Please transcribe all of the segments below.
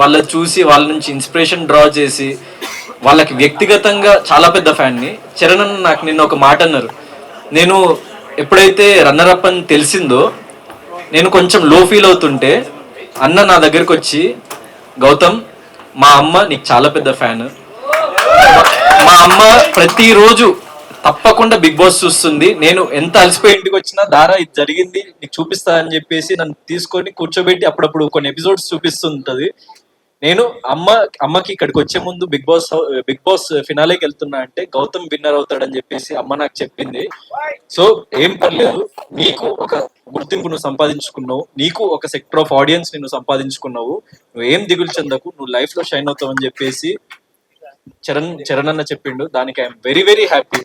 వాళ్ళ చూసి వాళ్ళ నుంచి ఇన్స్పిరేషన్ డ్రా చేసి వాళ్ళకి వ్యక్తిగతంగా చాలా పెద్ద ఫ్యాన్ని చరణ్ అన్న నాకు నిన్న ఒక మాట అన్నారు. నేను ఎప్పుడైతే రన్నర్ అప్ అని తెలిసిందో నేను కొంచెం లో ఫీల్ అవుతుంటే అన్న నా దగ్గరికి వచ్చి గౌతమ్ మా అమ్మ నీకు చాలా పెద్ద ఫ్యాన్ మా అమ్మ ప్రతిరోజు తప్పకుండా బిగ్ బాస్ చూస్తుంది. నేను ఎంత అలసిపోయి ఇంటికి వచ్చినా దారా ఇది జరిగింది నీకు చూపిస్తా అని చెప్పేసి నన్ను తీసుకొని కూర్చోబెట్టి అప్పుడప్పుడు కొన్ని ఎపిసోడ్స్ చూపిస్తుంటది. నేను అమ్మ అమ్మకి ఇక్కడికి వచ్చే ముందు బిగ్ బాస్ బిగ్ బాస్ ఫినాలేకి వెళ్తున్నా అంటే గౌతమ్ విన్నర్ అవుతాడని చెప్పేసి అమ్మ నాకు చెప్పింది. సో ఏం పర్లేదు. నీకు ఒక గుర్తింపు నువ్వు సంపాదించుకున్నావు. నీకు ఒక సెక్టర్ ఆఫ్ ఆడియన్స్ నిన్ను సంపాదించుకున్నావు. నువ్వు ఏం దిగులు చెందకు నువ్వు లైఫ్లో షైన్ అవుతావు అని చెప్పేసి చరణ్ చరణ్ అన్న చెప్పిండు. దానికి ఐఎమ్ వెరీ వెరీ హ్యాపీ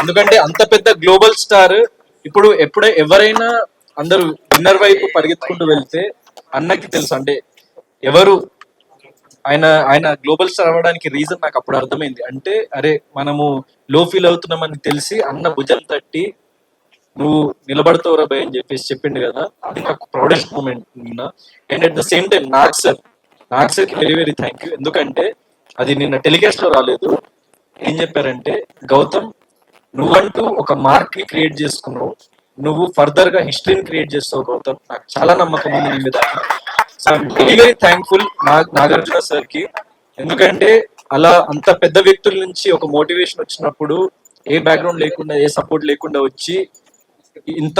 ఎందుకంటే అంత పెద్ద గ్లోబల్ స్టార్ ఇప్పుడు ఎప్పుడే ఎవరైనా అందరూ విన్నర్ వైపు పరిగెత్తుకుంటూ వెళ్తే అన్నకి తెలుసు. అంటే ఎవరు? ఆయన ఆయన గ్లోబల్ స్టార్ అవ్వడానికి రీజన్ నాకు అప్పుడు అర్థమైంది. అంటే అరే మనము లో ఫీల్ అవుతున్నామని తెలిసి అన్న భుజం తట్టి నువ్వు నిలబడతావురా భయ్ అని చెప్పేసి చెప్పిండు కదా. అది నాకు ప్రౌడెస్ట్ మూమెంట్ నిన్న. And at the same time Nag sir Nag సార్కి వెరీ వెరీ థ్యాంక్ యూ ఎందుకంటే అది నిన్న టెలికాస్ట్లో రాలేదు. ఏం చెప్పారంటే గౌతమ్ నువ్వంటూ ఒక మార్క్ని క్రియేట్ చేసుకున్నావు. నువ్వు ఫర్దర్గా హిస్టరీని క్రియేట్ చేస్తావు గౌతమ్. నాకు చాలా నమ్మకం ఉంది నీ మీద. So very very thankful Nagarjuna సార్కి. ఎందుకంటే అలా అంత పెద్ద వ్యక్తుల నుంచి ఒక మోటివేషన్ వచ్చినప్పుడు ఏ బ్యాక్గ్రౌండ్ లేకుండా ఏ సపోర్ట్ లేకుండా వచ్చి ఇంత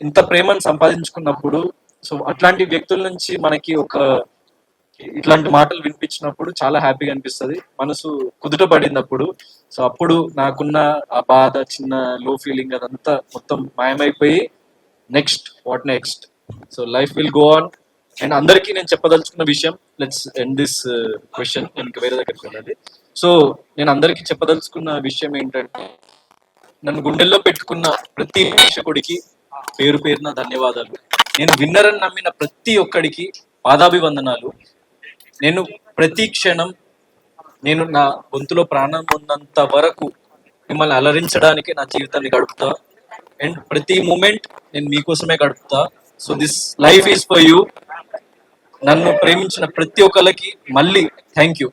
ఇంత ప్రేమను సంపాదించుకున్నప్పుడు సో అట్లాంటి వ్యక్తుల నుంచి మనకి ఒక ఇట్లాంటి మాటలు వినిపించినప్పుడు చాలా హ్యాపీగా అనిపిస్తుంది. మనసు కుదుట పడినప్పుడు సో అప్పుడు నాకున్న ఆ బాధ చిన్న లో ఫీలింగ్ అదంతా మొత్తం మాయమైపోయి next what next so life will go on and అందరికీ నేను చెప్పదలుచుకున్న విషయం లెట్స్ ఎండ్ దిస్ క్వశ్చన్ నేను వేరే దగ్గరికి వెళ్ళాలి. సో నేను అందరికీ చెప్పదలుచుకున్న విషయం ఏంటంటే నన్ను గుండెల్లో పెట్టుకున్న ప్రతి ప్రేక్షకుడికి పేరు పేరున ధన్యవాదాలు. నేను విన్నర్ అని నమ్మిన ప్రతి ఒక్కడికి పాదాభివందనాలు. నేను ప్రతి క్షణం నేను నా గొంతులో ప్రాణం ఉన్నంత వరకు మిమ్మల్ని అలరించడానికి నా జీవితాన్ని గడుపుతా. అండ్ ప్రతి మూమెంట్ నేను మీకోసమే గడుపుతా. So this life is for you నన్ను ప్రేమించిన ప్రతి ఒక్కరికి మళ్ళీ థ్యాంక్ యూ